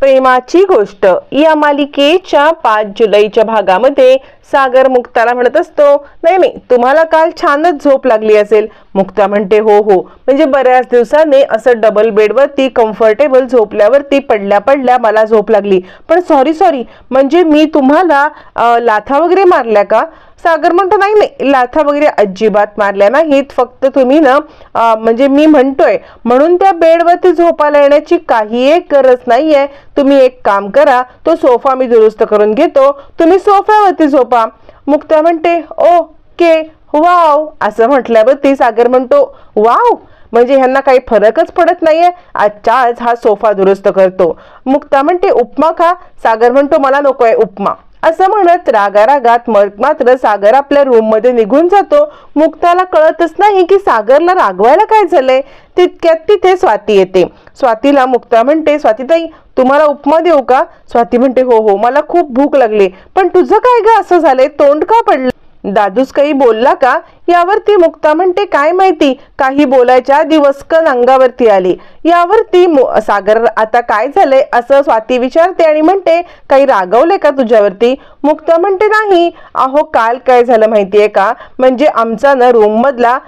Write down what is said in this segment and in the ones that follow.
प्रेमाची गोष्ट. या मालिकेच्या पाच जुलैच्या भागामध्ये सागर मुक्ताला म्हणत असतो नाही नाही तुम्हाला काल छानच झोप लागली असेल. मुक्ता म्हणते हो हो. म्हणजे बऱ्याच दिवसाने असं डबल बेडवरती कम्फर्टेबल झोपल्यावरती पडल्या पडल्या मला झोप लागली. पण सॉरी सॉरी म्हणजे मी तुम्हाला लाथा वगैरे मारल्या का? सागर म्हणतो नाही नाही लाथा वगैरे अजिबात मारल्या नाहीत फक्त तुम्ही ना म्हणजे मी म्हणतोय म्हणून त्या बेडवरती झोपायला येण्याची काही एक गरज नाहीये. तुम्ही एक काम करा तो सोफा मी दुरुस्त करून घेतो. तुम्ही सोफ्यावरती झोपा. मुक्ता म्हणते ओके वाव असं म्हटल्यावरती सागर म्हणतो वाव म्हणजे ह्यांना काही फरकच पडत नाहीये. आजच्या आज हा सोफा दुरुस्त करतो. मुक्ता म्हणते उपमा खा. सागर म्हणतो मला नकोय उपमा. असं म्हणत रागारागात मग मात्र सागर आपल्या रूममध्ये निघून जातो. मुक्ताला कळतच नाही की सागरला रागवायला काय झालंय. तितक्यात तिथे स्वाती येते. स्वातीला मुक्ता म्हणते स्वातीताई तुम्हाला उपमा देऊ का? स्वाती म्हणते हो हो मला खूप भूक लागली. पण तुझं काय ग? असं झालंय तोंड का पडलं? दादूस काही बोलला का? यावरती मुक्ता म्हणते काय माहिती काही बोलायच्या आधी वस्कन अंगावरती आली. यावरती मु- सागर आता काय झालंय असं स्वाती विचारते आणि म्हणते काही रागवले का तुझ्यावरती? मुक्ता म्हणते नाही. अहो काल काय झालं माहितीये का? म्हणजे आमचा ना रूम मधला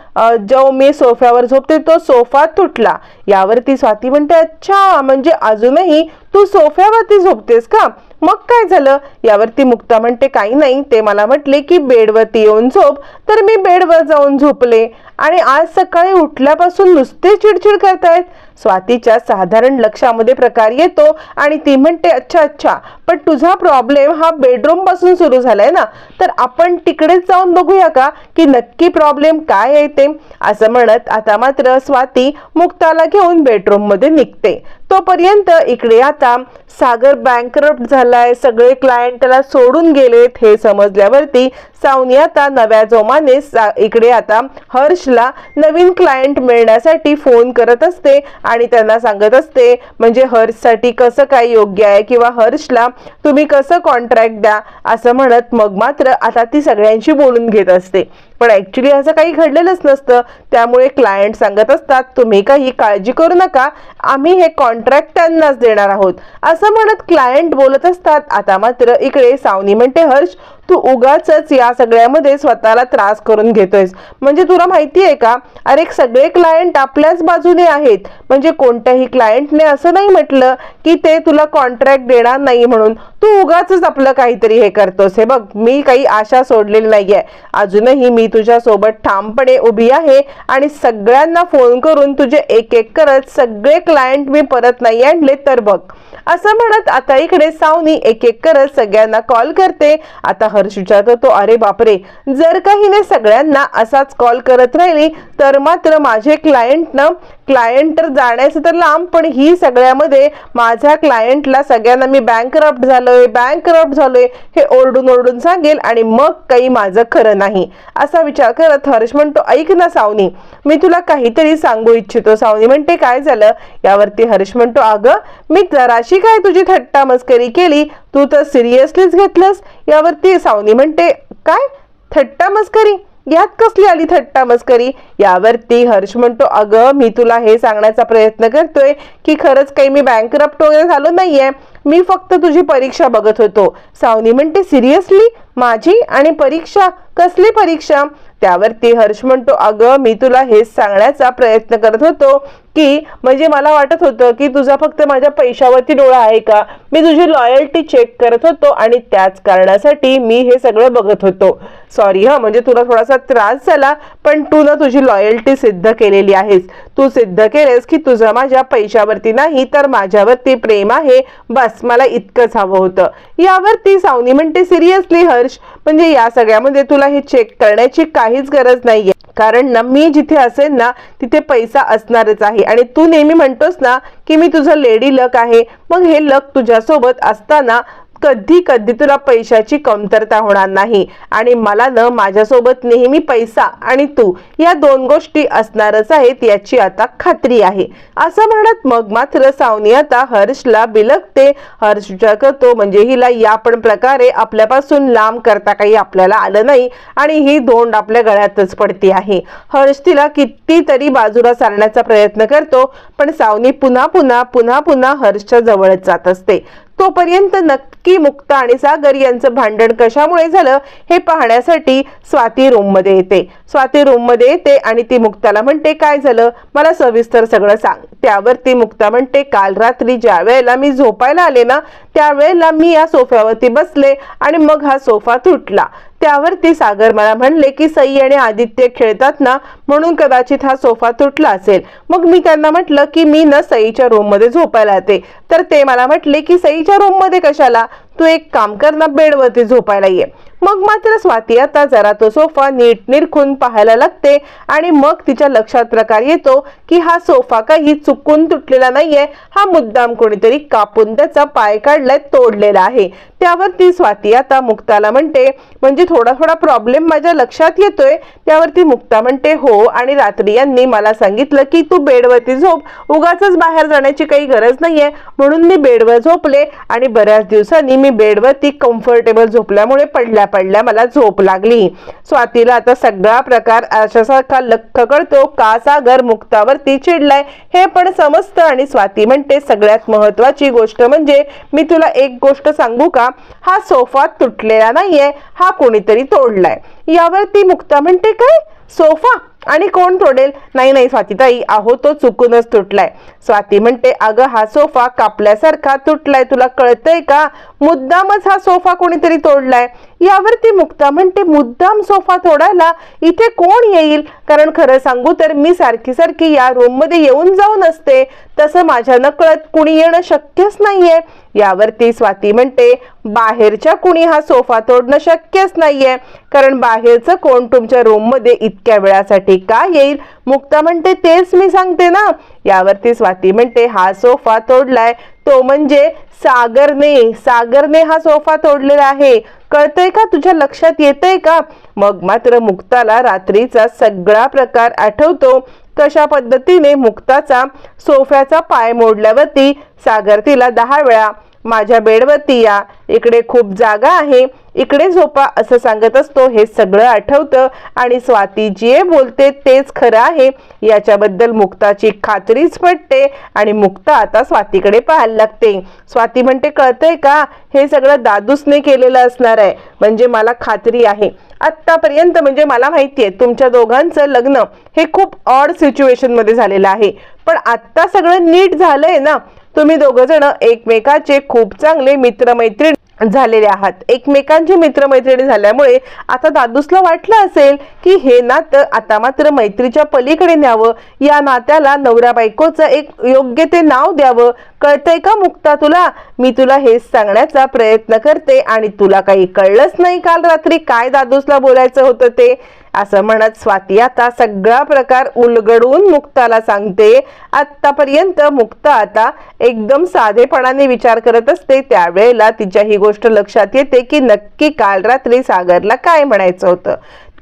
जो मी सोफ्यावर झोपते तो सोफा तुटला. यावरती स्वाती म्हणते अच्छा म्हणजे अजूनही तू सोफ्यावरती झोपतेस का? मग काय झालं? यावरती मुक्ता म्हणते काही नाही. ते मला म्हटले की बेडवरती येऊन झोप. तर मी बेडवर जाऊन झोपले. आणि आज सकाळी उठल्यापासून नुसते चिडचिड करतायत. स्वातीच्या साधारण लक्षामध्ये प्रकार येतो आणि ती म्हणते अच्छा अच्छा पण तुझा प्रॉब्लेम हा बेडरूमपासून सुरू झालाय ना? तर आपण तिकडेच जाऊन बघूया का? की नक्की प्रॉब्लेम काय आहे ते? असं म्हणत आता मात्र स्वाती मुक्ताला घेऊन बेडरूममध्ये निघते. तोपर्यंत इकडे आता सागर बँकरप्ट झालाय. सगळे क्लायंट त्याला सोडून गेलेत हे समजल्यावरती सावनी आता नव्या जोमाने सा- इकडे आता हर्षला नवीन क्लायंट मिळण्यासाठी फोन करत असते आणि त्यांना सांगत असते म्हणजे हर्षसाठी कसं काय योग्य आहे किंवा हर्षला तुम्ही कसं कॉन्ट्रॅक्ट द्या? असं म्हणत मग मात्र आता ती सगळ्यांशी बोलून घेत असते. पण ऍक्च्युली असं काही घडलेलंच नसतं. त्यामुळे क्लायंट सांगत असतात तुम्ही काही काळजी करू नका. आम्ही हे कॉन्ट्रॅक्ट त्यांनाच देणार आहोत. असं म्हणत क्लायंट बोलत असतात. आता मात्र इकडे सावनी म्हणते हर्ष तू उगाच या सगळ्यामध्ये स्वतःला त्रास करून घेतोयस. म्हणजे तुला माहिती आहे का? अरे सगळे क्लायंट आपल्याच बाजूने आहेत. म्हणजे कोणत्याही क्लायंटने असं नाही म्हटलं की ते तुला कॉन्ट्रॅक्ट देणार नाही म्हणून. तू उगाच आपलं काहीतरी हे करतोस. हे बघ मी काही आशा सोडलेली नाही आहे अजूनही मी तुझ्या सोबत ठामपणे उभी आहे आणि सगळ्यांना फोन करून तुझे एक एक करत सगळे क्लायंट मी परत नाही आणले तर बघ. असं म्हणत आता इकडे सावनी एक एक करत सगळ्यांना कॉल करते. आता हर्ष विचारतो तो अरे बापरे जर का हिने सगळ्यांना असाच कॉल करत राहिली तर मात्र माझे क्लायंट ना क्लायंट तर जाण्याचं तर लांब पण ही सगळ्यामध्ये माझ्या क्लायंटला सगळ्यांना मी बँक करप्ट झालोय बँक करप्ट झालोय हे ओरडून ओरडून सांगेल आणि मग काही माझं खरं नाही. असा विचार करत हर्ष म्हणतो ऐक ना सावनी मी तुला काहीतरी सांगू इच्छितो सावनी. म्हणते काय झालं? यावरती हर्ष म्हणतो अगं मी जराशी काय तुझी थट्टा मस्करी केली तू तर सिरियसलीच घेतलंस. यावरती सावनी म्हणते काय? थट्टा मस्करी? यात कसली आली थट्टा मस्करी? यावरती हर्ष म्हणतो अगं मी तुला हे सांगण्याचा प्रयत्न करतोय की खरंच काही मी बँकरप्ट वगैरे झालो नाहीये. मी फक्त तुझी परीक्षा बघत होतो. सावनी म्हणते सिरियसली माझी? आणि परीक्षा? कसली परीक्षा? त्यावरती हर्ष म्हणतो अगं मी तुला हेच सांगण्याचा प्रयत्न करत होतो की म्हणजे मला वाटत होतं की तुझा फक्त माझ्या पैशावरती डोळा आहे का? मी तुझी लॉयल्टी चेक करत होतो आणि त्याच कारणासाठी मी हे सगळं बघत होतो. सॉरी हा म्हणजे तुला थोडासा त्रास झाला पण तू ना तुझी लॉयल्टी सिद्ध केलेली आहेस. तू सिद्ध केलेस की तुझं माझ्या पैशावरती नाही तर माझ्यावरती प्रेम आहे. बस. मला इतकंच हवं होतं. यावर ती सावनी म्हणते सिरियसली हर्ष म्हणजे या सगळ्यामध्ये तुला हे चेक करण्याची काहीच गरज नाहीये. कारण ना मी जिथे असेल ना तिथे पैसा असणारच आहे. आणि तू नेहमी म्हणतोस ना की मी तुझं लेडी लक आहे. मग हे लक तुझ्यासोबत असताना कधी कधी तुला पैशाची कमतरता होणार नाही. आणि मला न माझ्यासोबत नेहमी पैसा आणि तू या दोन गोष्टी असणारच आहेत याची आता खात्री आहे. असं म्हणत मग मात्र सावनी आता हर्षला बिलकते हर्ष करतो म्हणजे हिला या पण प्रकारे आपल्यापासून लांब करता काही आपल्याला आलं नाही आणि ही दोंड आपल्या गळ्यातच पडती आहे. हर्ष तिला कितीतरी बाजूला सारण्याचा प्रयत्न करतो पण सावनी पुन्हा पुन्हा पुन्हा पुन्हा हर्षच्या जवळच जात असते. तोपर्यंत नक्की मुक्ता आणि सागर यांचं भांडण कशामुळे झालं हे पाहण्यासाठी स्वाती रूममध्ये येते. स्वाती रूममध्ये येते आणि ती मुक्ताला म्हणते काय झालं? मला सविस्तर सगळं सांग. त्यावर ती मुक्ता म्हणते काल रात्री ज्या वेळेला मी झोपायला आले ना त्यावेळेला मी या सोफ्यावरती बसले आणि मग हा सोफा तुटला. त्यावरती सागर मला म्हणले की सई आणि आदित्य खेळतात ना म्हणून कदाचित हा सोफा तुटला असेल. मग मी त्यांना म्हटलं की मी ना सईच्या रूममध्ये झोपायला येते. तर ते मला म्हटले की सईच्या रूममध्ये कशाला? तू एक काम कर ना बेडवरती झोपायला ये. मग मात्र स्वाती आता जरा तो सोफा नीट निरखून पाहायला लागते आणि मग तिच्या लक्षात प्रकार येतो की हा सोफा काही चुकून तुटलेला नाहीये हा मुद्दाम कोणीतरी कापून त्याचा पाय काढलाय तोडलेला आहे. त्यावर ती स्वाती आता मुक्ताला म्हणते म्हणजे थोडा थोडा प्रॉब्लेम माझ्या लक्षात येतोय. त्यावरती मुक्ता म्हणते हो आणि रात्री यांनी मला सांगितलं की तू बेडवरती झोप उगाच बाहेर जाण्याची काही गरज नाहीये. म्हणून मी बेडवर झोपले आणि बऱ्याच दिवसांनी मी बेडवरती कम्फर्टेबल झोपल्यामुळे पडल्या पडल्या मला झोप लागली. स्वातीला आता सगळा प्रकार अशासारखा लख कळतो का सागर मुक्तावरती चिडलाय. हे पण समजतं आणि स्वाती म्हणते सगळ्यात महत्वाची गोष्ट म्हणजे मी तुला एक गोष्ट सांगू का? हा सोफा तुटलेला नाहीये. हा कोणीतरी तोडलाय. यावरती मुक्ता म्हणते काय? सोफा. आणि कोण तोडेल? नाही नाही स्वातीताई आहो तो चुकूनच तुटलाय. स्वाती म्हणते अगं हा सोफा कापल्यासारखा तुटलाय. तुला कळतंय का? मुद्दामच हा सोफा कोणीतरी तोडलाय. यावरती मुक्ता म्हणते मुद्दाम सोफा तोडायला इथे कोण येईल? कारण खरं सांगू तर मी सारखी सारखी या रूममध्ये येऊन जाऊन असते. तसं माझ्या नकळत कुणी येणं शक्यच नाहीये. यावरती स्वाती म्हणते बाहेरच्या कुणी हा सोफा तोडणं शक्यच नाहीये. कारण बाहेरचं कोण तुमच्या रूममध्ये इतक्या वेळासाठी का येईल? मुक्ता म्हणते तेच मी सांगते ना. यावरती स्वाती म्हणते हा सोफा तोडलाय. तो म्हणजे सागरने. सागरने हा सोफा तोडलेला आहे. कळतंय का तुझ्या लक्षात येतंय का? मग मात्र मुक्ताला रात्रीचा सगळा प्रकार आठवतो. कशा पद्धतीने मुक्ताचा सोफ्याचा पाय मोडल्यावरती सागर तिला दहा वेळा माझ्या बेडवरती या. इकडे खूप जागा आहे. इकडे झोपा असं सांगत असतो. हे सगळं आठवतं. आणि स्वाती जे बोलते तेच खरं आहे. याच्याबद्दल मुक्ताची खात्रीच पडते आणि मुक्ता आता स्वातीकडे पाहायला लागते. स्वाती म्हणते कळतंय का? हे सगळं दादूसने केलेलं असणार आहे. म्हणजे मला खात्री आहे. आत्तापर्यंत म्हणजे मला माहिती आहे. तुमच्या दोघांचं लग्न हे खूप ऑड सिच्युएशनमध्ये झालेलं आहे. पण आत्ता सगळं नीट झालंय ना? तुम्ही दोघ जण एकमेकाचे खूप चांगले मित्रमैत्री झालेले आहात. एकमेकांची मित्रमैत्रिणी झाल्यामुळे आता दादूसला वाटलं असेल की हे नातं आता मात्र मैत्रीच्या पलीकडे न्यावं. या नात्याला नवरा बायकोचं एक योग्य ते नाव द्यावं. कळतंय का मुक्ता तुला? मी तुला हेच सांगण्याचा प्रयत्न करते आणि तुला काही कळलंच नाही काल रात्री काय दादूसला बोलायचं होतं ते? असं म्हणत स्वाती आता सगळा प्रकार उलगडून मुक्ताला सांगते. आतापर्यंत मुक्ता आता एकदम साधेपणाने विचार करत असते. त्यावेळेला तिच्या ही गोष्ट लक्षात येते की नक्की काल रात्री सागरला काय म्हणायचं होतं?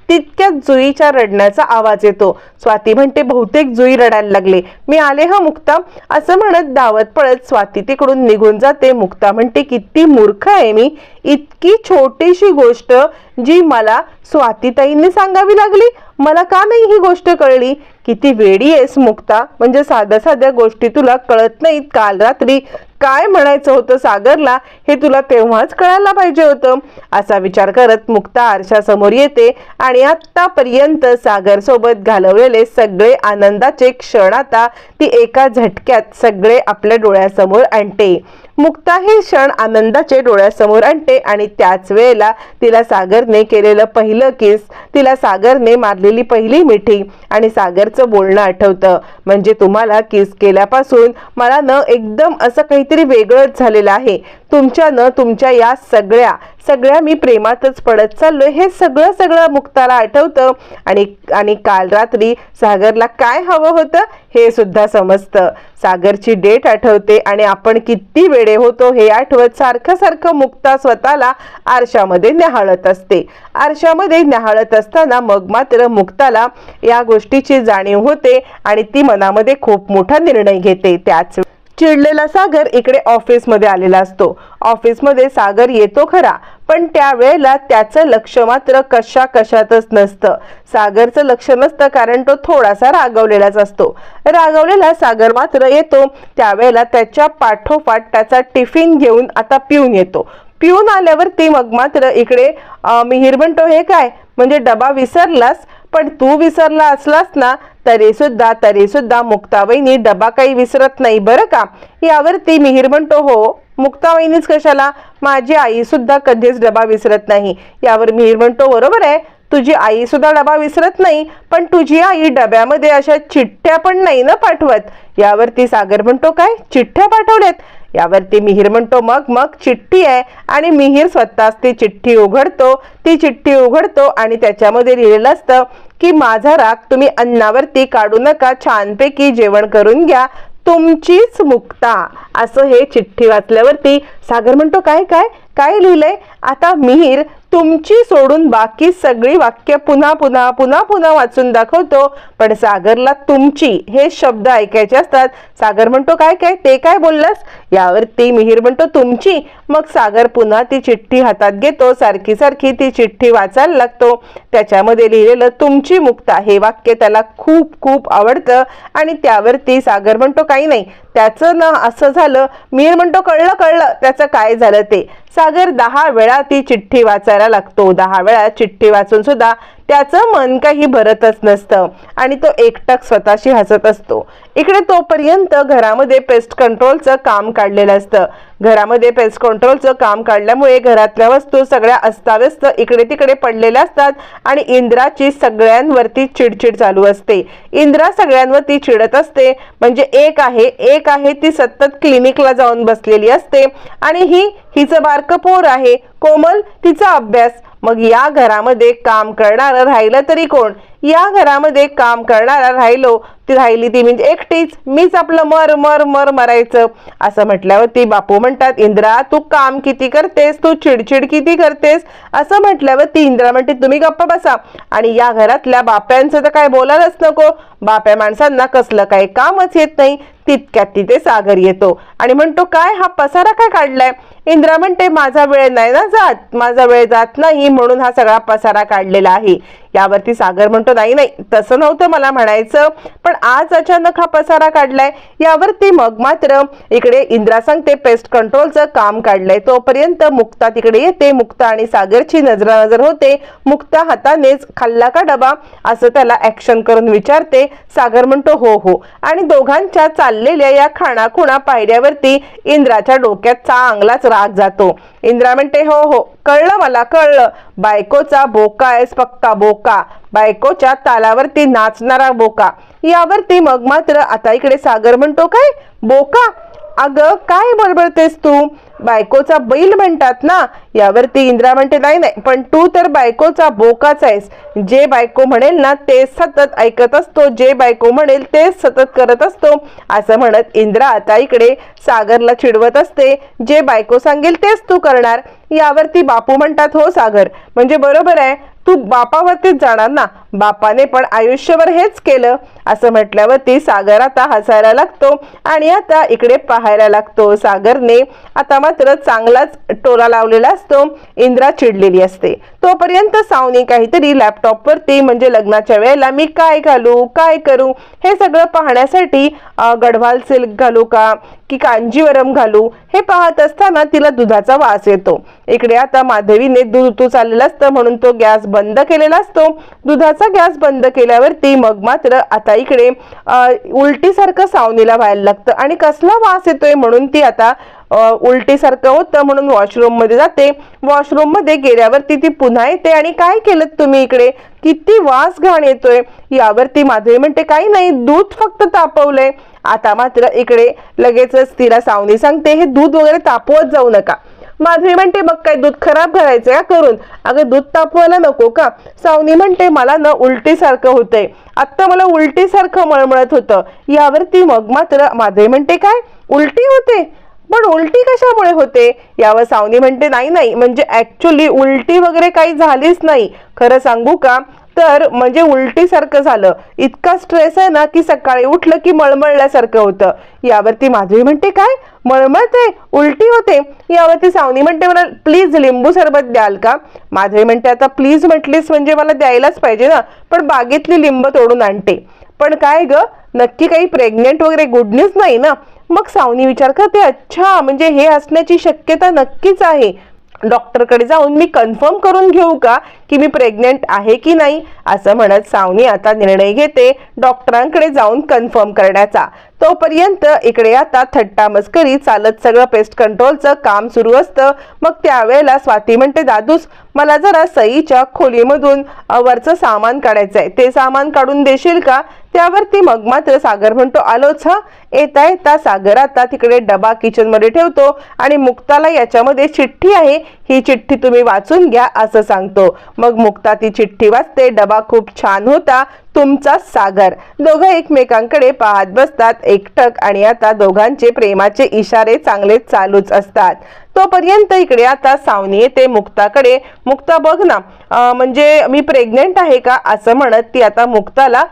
तितक्यात जुईच्या रडण्याचा आवाज येतो. स्वाती म्हणते बहुतेक जुई रडायला लागले. मी आले हा मुक्ता. असं म्हणत धावत पळत स्वाती तिकडून निघून जाते. मुक्ता म्हणते किती मूर्ख आहे मी. इतकी छोटीशी गोष्ट जी मला स्वातीताईंनी सांगावी लागली. मला का नाही ही गोष्ट कळली? किती वेडी आहेस मुक्ता? म्हणजे साध्या साध्या गोष्टी तुला कळत नाहीत. काल रात्री काय म्हणायचं होतं सागरला हे तुला तेव्हाच कळायला पाहिजे होतं. असा विचार करत मुक्ता आरशासमोर येते आणि आत्तापर्यंत सागर सोबत घालवलेले सगळे आनंदाचे क्षण आता ती एका झटक्यात सगळे आपल्या डोळ्यासमोर आणते. मुक्ता हे क्षण आनंदाचे डोळ्यासमोर आणते आणि त्याच वेळेला तिला सागरने केलेलं पहिलं किस तिला सागरने मारलेली पहिली मिठी आणि सागर सागरचं बोलणं आठवतं. म्हणजे तुम्हाला किस केल्यापासून मला न एकदम असं काहीतरी वेगळंच झालेलं आहे. तुमच्यानं तुमच्या या सगळ्या सगळ्या मी प्रेमातच पडत चाललोय. हे सगळं सगळं मुक्ताला आठवतं. आणि आणि काल रात्री सागरला काय हवं होतं हे सुद्धा समजतं. सागरची डेट आठवते आणि आपण किती वेळे होतो हे आठवत सारखं सारखं मुक्ता स्वतःला आरशामध्ये न्याहाळत असते. आरशामध्ये न्याहाळत असताना मग मात्र मुक्ताला या गोष्टीची जाणीव होते आणि ती मनामध्ये खूप मोठा निर्णय घेते. त्याच चिडलेला सागर इकडे ऑफिसमध्ये आलेला असतो. ऑफिसमध्ये सागर येतो खरा पण त्यावेळेला त्याचं लक्ष मात्र कशा कशातच नसतं. सागरचं लक्ष नसतं कारण तो थोडासा रागवलेलाच असतो. रागवलेला सागर मात्र येतो त्यावेळेला त्याच्या पाठोपाठ त्याचा टिफिन घेऊन आता पिऊन येतो. पिऊन आल्यावरती मग मात्र इकडे अं, मिहीर म्हणतो हे काय? म्हणजे डबा विसरलास? पण तू विसरला असलास ना तरी सुद्धा तरी सुद्धा मुक्ताबाईनी डबा काही विसरत नाही बरं का? यावरती मिहीर म्हणतो हो मुक्ताबाईनीच कशाला? माझी आई सुद्धा कधीच डबा विसरत नाही. यावर मिहीर म्हणतो बरोबर आहे तुझी आई सुद्धा डबा विसरत नाही पण तुझी आई डब्यामध्ये अशा चिठ्ठ्या पण नाही ना पाठवत. यावरती सागर म्हणतो काय? चिठ्ठ्या पाठवल्यात? यावरती मिहीर म्हणतो मग मग चिठ्ठी आहे. आणि मिहीर स्वतःच ती चिठ्ठी उघडतो. ती चिठ्ठी उघडतो आणि त्याच्यामध्ये लिहिलेलं असतं की माझा राग तुम्ही अन्नावरती काढू नका. छानपैकी जेवण करून घ्या. तुमचीच मुक्ता. असं हे चिठ्ठी वाचल्यावरती सागर म्हणतो काय काय काय लिहिलंय? आता मिहीर तुमची सोडून बाकी सगळी वाक्य पुन्हा पुन्हा पुन्हा पुन्हा वाचून दाखवतो. पण सागरला तुमची हे शब्द ऐकायचे असतात. सागर म्हणतो काय काय? ते काय बोललास? यावरती मिहीर म्हणतो तुमची. मग सागर पुन्हा ती चिठ्ठी हातात घेतो. सारखी सारखी ती चिठ्ठी वाचायला लागतो. त्याच्यामध्ये लिहिलेलं तुमची मुक्ता हे वाक्य त्याला खूप खूप आवडतं. आणि त्यावरती सागर म्हणतो काही नाही. त्याचं ना असं झालं मीर म्हणतो कळलं कळलं त्याचं काय झालं ते. सागर दहा वेळा ती चिठ्ठी वाचायला लागतो. दहा वेळा चिठ्ठी वाचून सुद्धा त्याचं मन काही भरतच नसतं. आणि तो एकटक स्वतःशी हसत असतो. इकडे तोपर्यंत घरामध्ये पेस्ट कंट्रोलचं काम काढलेलं असतं. घरामध्ये पेस्ट कंट्रोलचं काम काढल्यामुळे घरातल्या वस्तू सगळ्या अस्ताव्यस्त इकडे तिकडे पडलेल्या असतात आणि इंद्राची सगळ्यांवरती चिडचिड चालू असते. इंद्रा सगळ्यांवरती चिडत असते. म्हणजे एक आहे एक आहे ती सतत क्लिनिकला जाऊन बसलेली असते आणि ही हिचं बारकं पोर आहे. कोमल तिचा अभ्यास. मग या घरामध्ये काम करणारं राहिलं तरी कोण? या घरामध्ये काम करणारा राहिलो. ती राहिली ती म्हणजे एकटीच. मीच आपलं मर मर मर मरायचं. असं म्हटल्यावर ती बापू म्हणतात इंद्रा तू काम किती करतेस? तू चिडचिड किती करतेस? असं म्हटल्यावर ती इंद्रा म्हणते तुम्ही गप्प बसा. आणि या घरातल्या बाप्यांचं तर काय बोलायलाच नको. बाप्या माणसांना कसलं काही कामच येत नाही. तितक्यात तिथे सागर येतो. आणि म्हणतो काय हा पसारा काय काढलाय? इंद्रा म्हणते माझा वेळ नाही ना जात माझा वेळ जात नाही म्हणून हा सगळा पसारा काढलेला आहे. यावरती सागर म्हणतो नाही नाही तसं नव्हतं मला म्हणायचं पण आज अचानक हा पसारा काढलाय. यावरती मग मात्र इकडे इंद्रा सांगते पेस्ट कंट्रोलचं काम काढलंय. तोपर्यंत मुक्ता तिकडे येते. मुक्ता आणि सागरची नजरानजर होते. मुक्ता हातानेच खाल्ला का डबा? असं त्याला ऍक्शन करून विचारते. सागर म्हणतो हो हो. आणि दोघांच्या चाललेल्या या खाणाखुणा पायऱ्यावरती इंद्राच्या डोक्यात चांगलाच राग जातो. इंद्रा म्हणते हो हो कळलं मला कळलं. बायकोचा बोका आहेस पक्का बोका. बायकोच्या तालावरती नाचणारा बोका. यावरती मग मात्र आता इकडे सागर म्हणतो काय? बोका. अगं काय बडबडतेस तू? बायकोचा बैल म्हणतात ना यावरती इंद्रा म्हणते नाही नाही पण तू तर बायकोचा बोकाच आहेस. जे बायको म्हणेल ना ते सतत ऐकत असतो. जे बायको म्हणेल तेच सतत करत असतो. असं म्हणत इंद्रा आता इकडे सागरला चिडवत असते. जे बायको सांगेल तेच तू करणार. यावरती बापू म्हणतात हो सागर. म्हणजे बरोबर आहे. तू बापावरतीच जाणार ना बापाने पण आयुष्यभर हेच केलं. असं म्हटल्यावरती सागर आता हसायला लागतो आणि आता इकडे पाहायला लागतो. सागरने आता मात्र चांगलाच टोला लावलेला असतो. इंद्रा चिडलेली असते. तोपर्यंत सावनी काहीतरी लॅपटॉपवरती म्हणजे लग्नाच्या वेळेला मी काय घालू काय करू हे सगळं पाहण्यासाठी गढवाल सिल्क घालू का की कांजीवरम घालू हे पाहत असताना तिला दुधाचा वास येतो. इकडे आता माधवीने दूध उतू चाललेलं असतं म्हणून तो गॅस बंद केलेला असतो. दुधाचा गॅस बंद केल्यावरती मग मात्र आता इकडे उलटीसारखं सावनीला व्हायला लागतं. आणि कसला वास येतोय म्हणून ती आता उलटीसारखं होतं म्हणून वॉशरूममध्ये जाते. वॉशरूममध्ये गेल्यावरती ती पुन्हा येते आणि काय केलं तुम्ही इकडे? किती वास घाण येतोय. यावरती माधवी म्हणते काही नाही दूध फक्त तापवलंय. आता मात्र इकडे लगेचच तिला सावनी सांगते हे दूध वगैरे तापवत जाऊ नका. माधवी म्हणते मग काय दूध खराब करायचं का करून? अगं दूध तापवायला नको का? सावनी म्हणते मला ना उलटीसारखं होतंय. आत्ता मला उलटीसारखं मळमळत होतं. यावरती मग मात्र माधवी म्हणते काय? उलटी होते? पण उलटी कशामुळे होते? यावर सावनी म्हणते नाही नाही म्हणजे ऍक्च्युली उलटी वगैरे काही झालीच नाही. खरं सांगू का? तर म्हणजे उलटीसारखं झालं. इतका स्ट्रेस आहे ना की सकाळी उठलं की मळमळल्यासारखं होतं. यावरती माधवी म्हणते काय? मळमळते? उलटी होते? यावरती सावनी म्हणते मला प्लीज लिंबू सरबत द्याल का? माधवी म्हणते आता प्लीज म्हटलीस म्हणजे मला द्यायलाच पाहिजे ना. पण बागेतली लिंब तोडून आणते. पण काय ग? नक्की काही प्रेग्नेंट वगैरे गुड न्यूज नाही ना? मग सावनी विचार करते अच्छा म्हणजे हे असण्याची शक्यता नक्कीच आहे. डॉक्टरकडे जाऊन मी कन्फर्म करून घेऊ का? की मी प्रेग्नेंट आहे की नाही असं म्हणत सावनी आता निर्णय घेते डॉक्टरांकडे जाऊन कन्फर्म करण्याचा. तोपर्यंत इकडे आता थट्टा मस्करी चालत सगळं पेस्ट कंट्रोलचं काम सुरू असतं. मग त्यावेळेला स्वाती म्हणते दादूस मला जरा सईच्या खोलीमधून अ, वरचं सामान काढायचं आहे ते सामान काढून देशील का? त्यावरती मग मात्र सागर म्हणतो आलोच हा. येता येता सागर आता तिकडे डबा किचनमध्ये ठेवतो आणि मुक्ताला याच्यामध्ये चिठ्ठी आहे. ही चिठ्ठी तुम्ही वाचून घ्या असं सांगतो. मग मुक्ता ती चिठ्ठी वाचते. डबा खूप छान होता. तुमचा सागर. दोघं एकमेकांकडे पाहत बसतात. एकटक आणि आता दोघांचे प्रेमाचे इशारे चांगले चालूच असतात. तोपर्यंत इकडे आता सावनी येते मुक्ताकडे. मुक्ता बघ ना म्हणजे मी प्रेग्नेंट आहे का? असं म्हणत ती आता मुक्ताला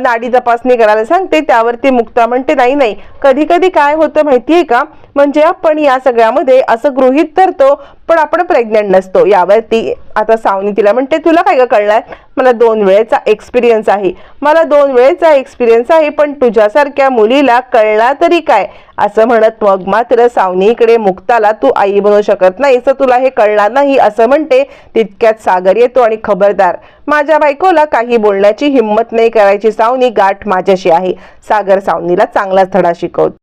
नाडी तपासणी करायला सांगते. त्यावरती मुक्ता म्हणते नाही नाही. कधी कधी काय होतं माहितीये का? म्हणजे आपण या सगळ्यामध्ये असं गृहित धरतो पण आपण प्रेग्नेंट नसतो. यावरती आता सावनी तिला म्हणते तुला काय ग कळणार मला दोन वेळेचा एक्सपिरियन्स आहे. मला दोन वेळेचा एक्सपिरियन्स आहे पण तुझ्यासारख्या मुलीला कळला तरी काय? असं म्हणत मग मात्र सावनीकडे मुक्ताला तू आई बनू शकत नाही तर तुला हे कळणार नाही. असं म्हणते तितक्यात सागर येतो आणि खबरदार माझ्या बायकोला काही बोलण्याची हिंमत नाही करायची सावनी गाठ माझ्याशी आहे. सागर सावनीला चांगलाच धडा शिकवतो.